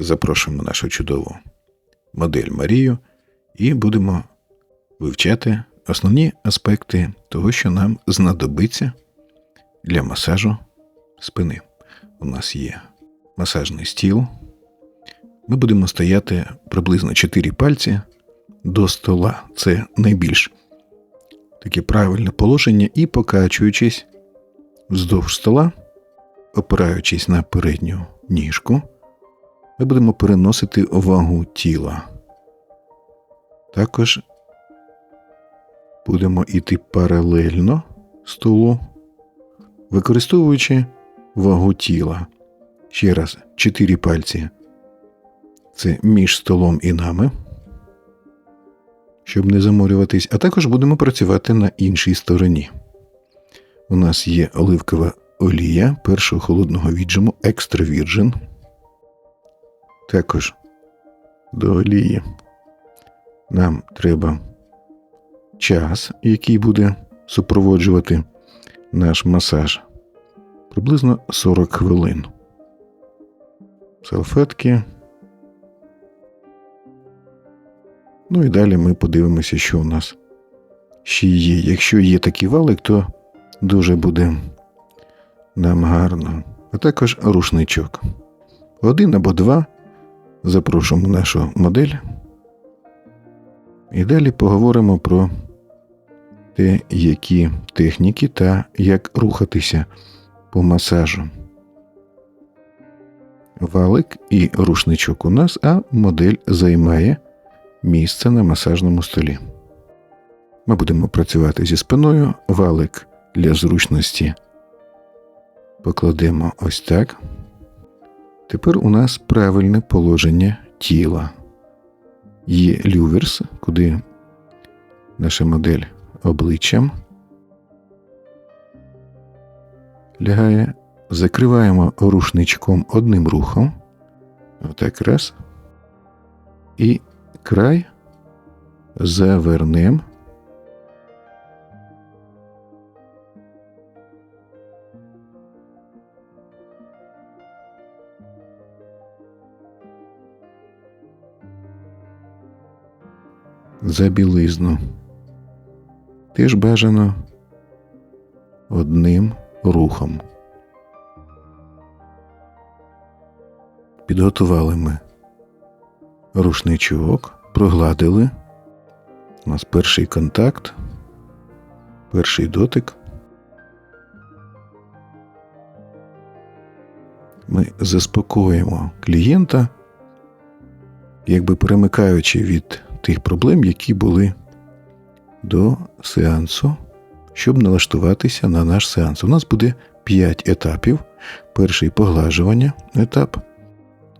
запрошуємо нашу чудову модель Марію і будемо вивчати основні аспекти того, що нам знадобиться для масажу спини. У нас є масажний стіл. Ми будемо стояти приблизно 4 пальці до стола. Це найбільш таке правильне положення, і покачуючись вздовж стола, опираючись на передню ніжку, ми будемо переносити вагу тіла. Також будемо йти паралельно столу, використовуючи вагу тіла. Ще раз, 4 пальці. Це між столом і нами, щоб не заморюватись, а також будемо працювати на іншій стороні. У нас є оливкова олія першого холодного віджиму Extra. Також до нам треба час, який буде супроводжувати наш масаж. Приблизно 40 хвилин. Салфетки. Ну і далі ми подивимося, що у нас ще є. Якщо є такий валик, то дуже буде нам гарно. А також рушничок. Один або два. Запрошуємо нашу модель. І далі поговоримо про те, які техніки та як рухатися по масажу. Валик і рушничок у нас, а модель займає місце на масажному столі. Ми будемо працювати зі спиною. Валик для зручності покладемо ось так. Тепер у нас правильне положення тіла. Є люверс, куди наша модель обличчям лягає. Закриваємо рушничком одним рухом. Отак раз. І край завернем. За білизну. Теж бажано одним рухом. Підготували ми рушничок, прогладили. У нас перший контакт, перший дотик. Ми заспокоїмо клієнта, якби перемикаючи від тих проблем, які були до сеансу, щоб налаштуватися на наш сеанс. У нас буде 5 етапів. Перший поглажування етап.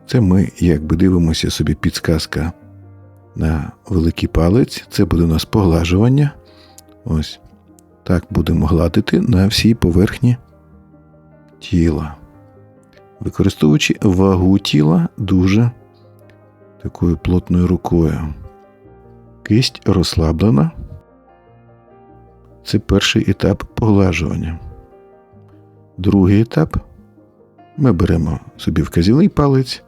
Це ми якби дивимося собі підсказка на великий палець. Це буде у нас поглажування. Ось так будемо гладити на всій поверхні тіла. Використовуючи вагу тіла дуже такою плотною рукою. Кисть розслаблена. Це перший етап поглажування. Другий етап ми беремо собі вказівний палець.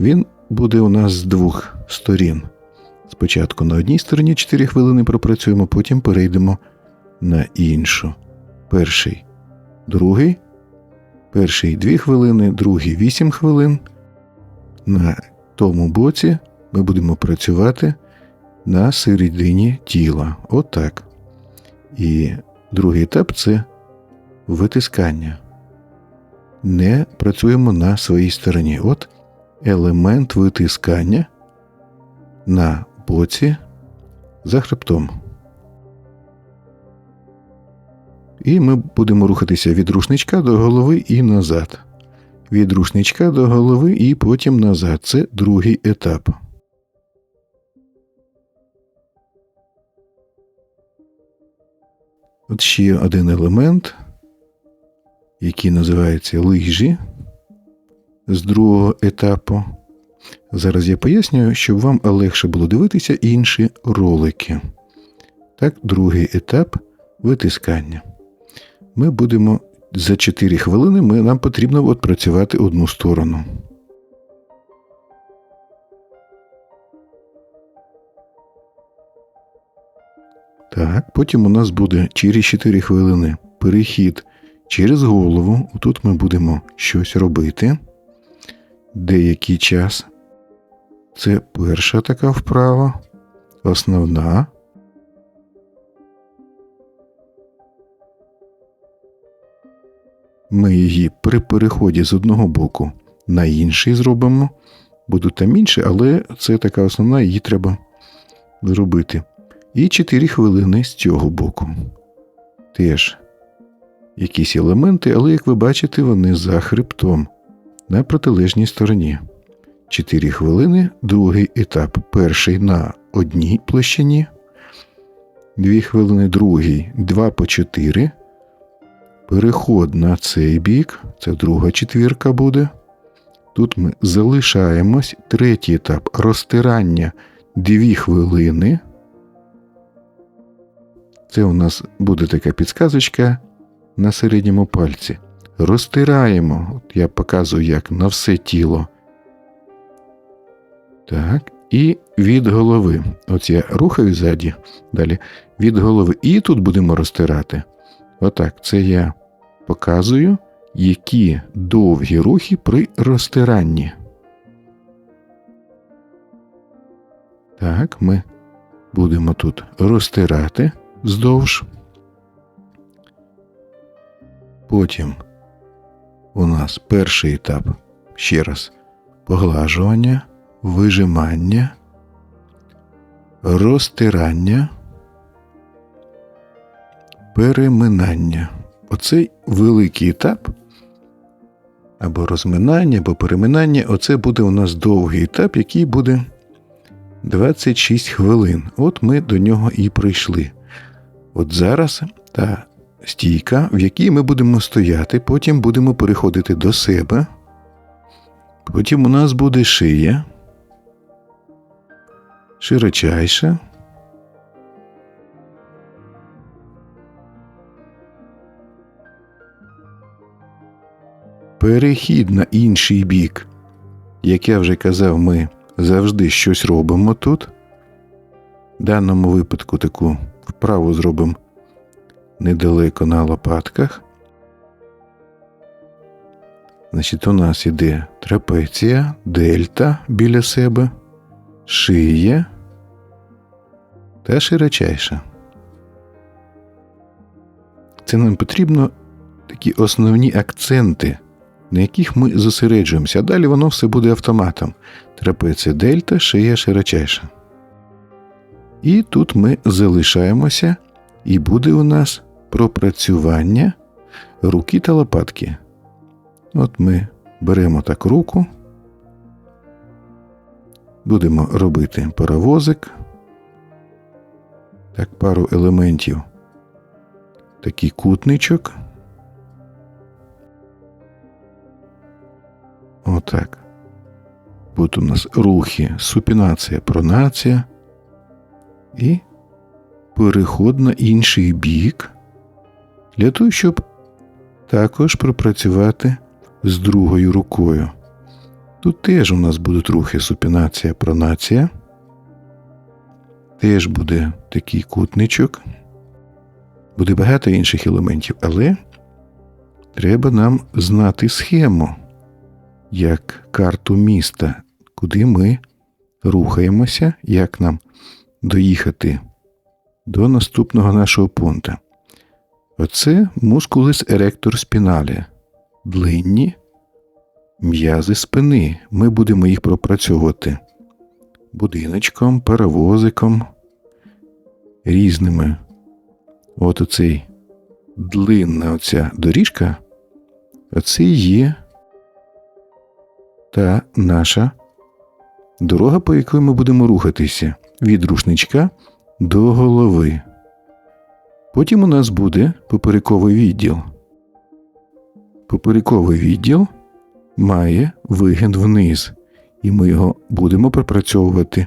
Він буде у нас з двох сторін. Спочатку на одній стороні 4 хвилини пропрацюємо, потім перейдемо на іншу. Перший, другий, перший 2 хвилини, другий 8 хвилин. На тому боці ми будемо працювати на середині тіла. Отак. І другий етап це витискання. Не працюємо на своїй стороні. От елемент витискання на боці за хребтом. І ми будемо рухатися від рушничка до голови і назад. Від рушничка до голови і потім назад. Це другий етап. От ще один елемент, який називається лижі з другого етапу. Зараз я пояснюю, щоб вам легше було дивитися інші ролики. Так, другий етап витискання. Ми будемо за 4 хвилини ми, нам потрібно от працювати одну сторону. Так, потім у нас буде через 4 хвилини перехід через голову. Тут ми будемо щось робити. Деякий час. Це перша така вправа, основна. Ми її при переході з одного боку на інший зробимо. Будуть там інші, але це така основна, її треба зробити. І 4 хвилини з цього боку. Теж якісь елементи, але, як ви бачите, вони за хребтом на протилежній стороні. 4 хвилини, другий етап. Перший на одній площині. 2 хвилини, другий 2 по 4. Переход на цей бік, це друга четвірка буде. Тут ми залишаємось. Третій етап розтирання 2 хвилини. Це у нас буде така підсказочка на середньому пальці. Розтираємо. От я показую, як на все тіло. Так. І від голови. От я рухаю ззаді, далі від голови. І тут будемо розтирати. Отак, це я показую, які довгі рухи при розтиранні. Так, ми будемо тут розтирати вздовж. Потім у нас перший етап ще раз поглажування, вижимання, розтирання, переминання. Оцей великий етап або розминання, або переминання оце буде у нас довгий етап, який буде 26 хвилин. От ми до нього і прийшли. От зараз та стійка, в якій ми будемо стояти, потім будемо переходити до себе. Потім у нас буде шия, широчайша. Перехід на інший бік. Як я вже казав, ми завжди щось робимо тут. В даному випадку таку вправу зробимо недалеко на лопатках. Значить, у нас іде трапеція, дельта біля себе, шия та широчайша. Це нам потрібно такі основні акценти, на яких ми зосереджуємося, а далі воно все буде автоматом. Трапеція дельта, шия широчайша. І тут ми залишаємося, і буде у нас пропрацювання руки та лопатки. От ми беремо так руку, будемо робити паровозик, так, пару елементів, такий кутничок. Отак. Тут у нас рухи, супінація, пронація і переход на інший бік для того, щоб також пропрацювати з другою рукою. Тут теж у нас будуть рухи супінація, пронація. Теж буде такий кутничок. Буде багато інших елементів, але треба нам знати схему, як карту міста, куди ми рухаємося, як нам доїхати до наступного нашого пункта. Оце мускулис еректор спіналі, длинні м'язи спини. Ми будемо їх пропрацьовувати будиночком, паровозиком, різними. От оцей длинна оця доріжка, оце є та наша дорога, по якій ми будемо рухатися від рушничка до голови. Потім у нас буде поперековий відділ. Поперековий відділ має вигін вниз, і ми його будемо пропрацьовувати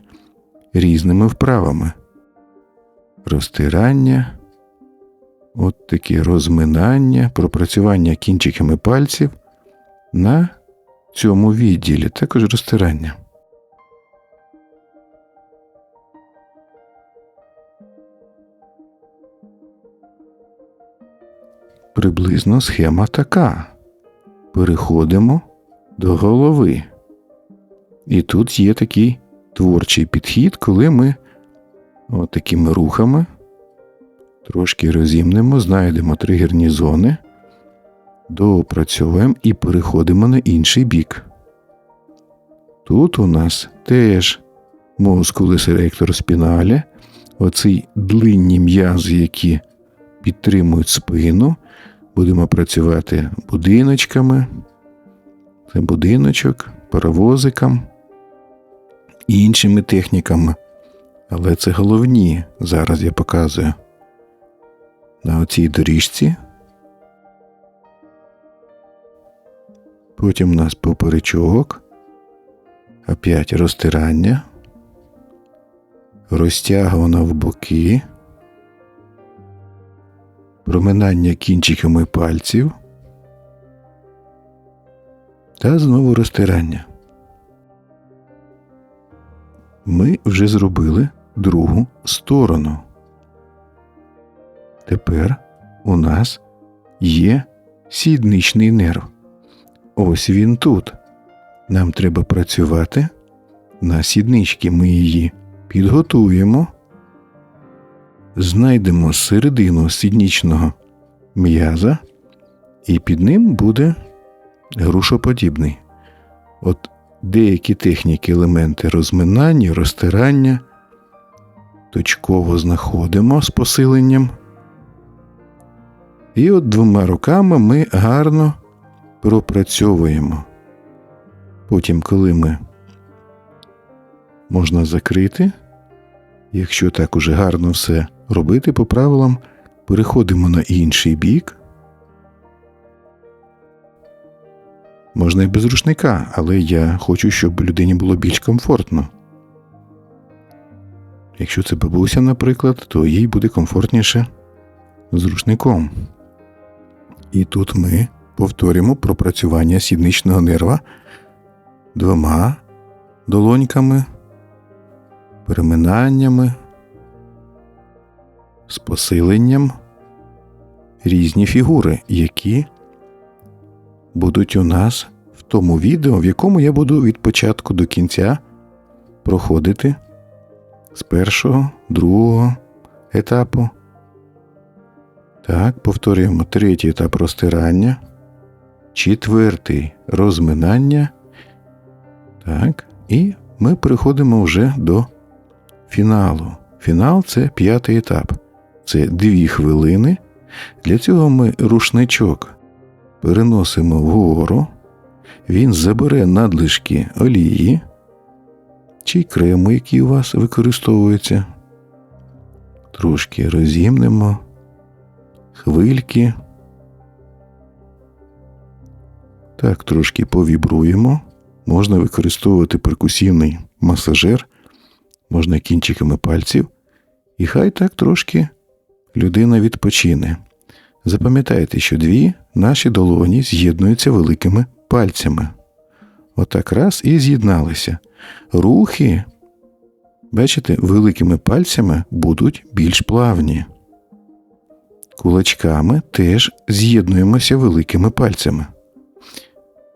різними вправами. Розтирання, от такі розминання, пропрацювання кінчиками пальців на цьому відділі, також розтирання. Приблизно схема така. Переходимо до голови. І тут є такий творчий підхід, коли ми от такими рухами трошки розімнемо, знайдемо тригерні зони, доопрацьовуємо і переходимо на інший бік. Тут у нас теж мускулис еректор спіналі, оці длинні м'язи, які підтримують спину. Будемо працювати будиночками. Це будиночок, паровозиком і іншими техніками. Але це головні зараз я показую. На оцій доріжці. Потім у нас поперечок, опять розтирання, розтягування в боки, проминання кінчиками пальців та знову розтирання. Ми вже зробили другу сторону. Тепер у нас є сідничний нерв. Ось він тут. Нам треба працювати на сіднички. Ми її підготуємо, знайдемо середину сіднічного м'яза, і під ним буде грушоподібний. От деякі техніки, елементи розминання, розтирання, точково знаходимо з посиленням. І от двома руками ми гарно пропрацьовуємо. Потім, коли ми можна закрити, якщо так уже гарно все робити по правилам, переходимо на інший бік. Можна і без рушника, але я хочу, щоб людині було більш комфортно. Якщо це бабуся, наприклад, то їй буде комфортніше з рушником. І тут ми повторюємо пропрацювання сідничного нерва двома долоньками, переминаннями, з посиленням різні фігури, які будуть у нас в тому відео, в якому я буду від початку до кінця проходити з першого, другого етапу. Так, повторюємо третій етап розтирання, четвертий розминання. Так, і ми переходимо вже до фіналу. Фінал це п'ятий етап. Це дві хвилини. Для цього ми рушничок переносимо вгору, він забере надлишки олії чи крему, які у вас використовуються. Трошки розімнемо хвильки. Так, трошки повібруємо. Можна використовувати перкусивний масажер, можна кінчиками пальців, і хай так трошки людина відпочине. Запам'ятайте, що дві наші долоні з'єднуються великими пальцями. Отак раз і з'єдналися. Рухи, бачите, великими пальцями будуть більш плавні. Кулачками теж з'єднуємося великими пальцями.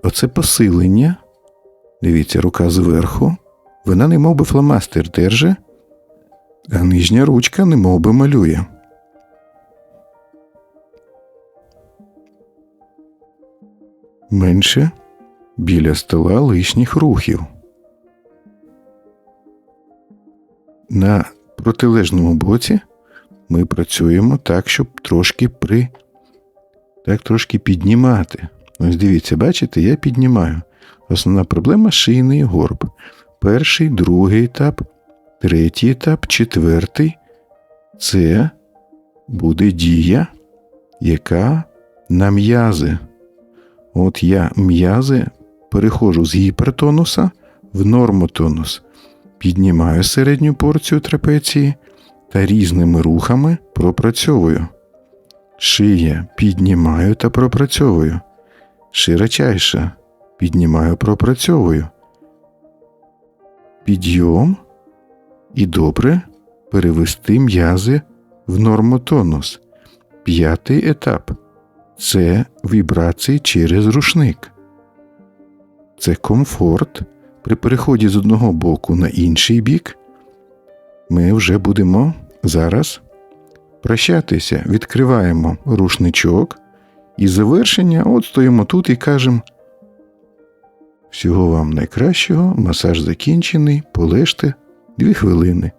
Оце посилення. Дивіться, рука зверху. Вона не би фломастер держи, а нижня ручка не би малює. Менше біля стола лишніх рухів. На протилежному боці ми працюємо так, щоб трошки при так трошки піднімати. Ось дивіться, бачите, я піднімаю. Основна проблема шийний горб. Перший, другий етап, третій етап, четвертий це буде дія, яка на. От я м'язи переходжу з гіпертонуса в нормотонус, піднімаю середню порцію трапеції та різними рухами пропрацьовую. Шия піднімаю та пропрацьовую. Широчайша піднімаю, пропрацьовую. Підйом і добре перевести м'язи в нормотонус. П'ятий етап. Це вібрації через рушник. Це комфорт. При переході з одного боку на інший бік. Ми вже будемо зараз прощатися. Відкриваємо рушничок. І завершення, от стоїмо тут і кажемо. Всього вам найкращого, масаж закінчений, полежте дві хвилини.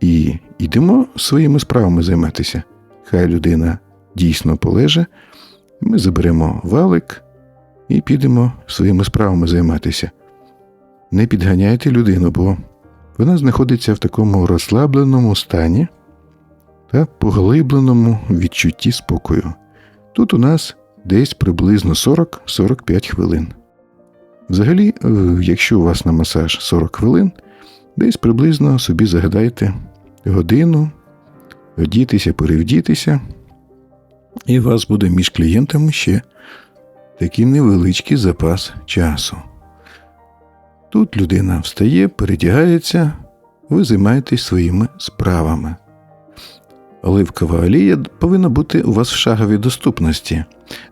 І йдемо своїми справами займатися. Хай людина дійсно полеже, ми заберемо валик і підемо своїми справами займатися. Не підганяйте людину, бо вона знаходиться в такому розслабленому стані та поглибленому відчутті спокою. Тут у нас десь приблизно 40-45 хвилин. Взагалі, е, якщо у вас на масаж 40 хвилин, десь приблизно собі загадайте годину, одітися, перевдітися, і у вас буде між клієнтами ще такий невеличкий запас часу. Тут людина встає, передягається, ви займаєтесь своїми справами. Оливкова олія повинна бути у вас в шаговій доступності.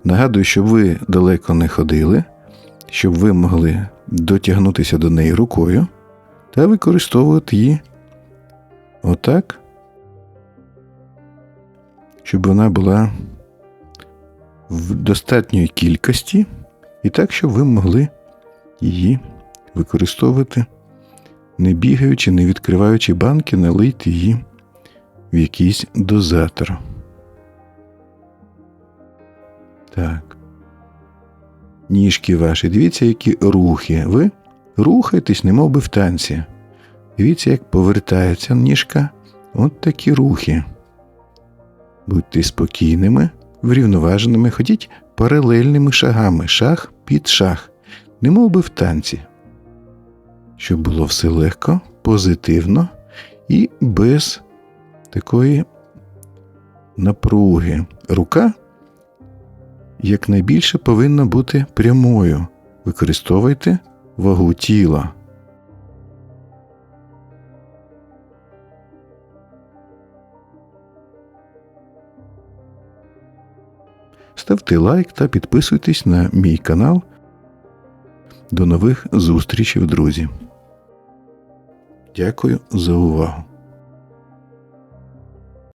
Нагадую, щоб ви далеко не ходили, щоб ви могли дотягнутися до неї рукою та використовувати її отак, щоб вона була в достатньої кількості, і так, щоб ви могли її використовувати, не бігаючи, не відкриваючи банки, налийте її в якийсь дозатор. Так. Ніжки ваші, дивіться, які рухи. Ви рухаєтесь, немов би в танці. Дивіться, як повертається ніжка. От такі рухи. Будьте спокійними, врівноваженими, ходіть паралельними шагами, шаг під шаг, немов би в танці. Щоб було все легко, позитивно і без такої напруги. Рука якнайбільше повинна бути прямою. Використовуйте вагу тіла. Ставте лайк та підписуйтесь на мій канал. До нових зустрічей, друзі. Дякую за увагу.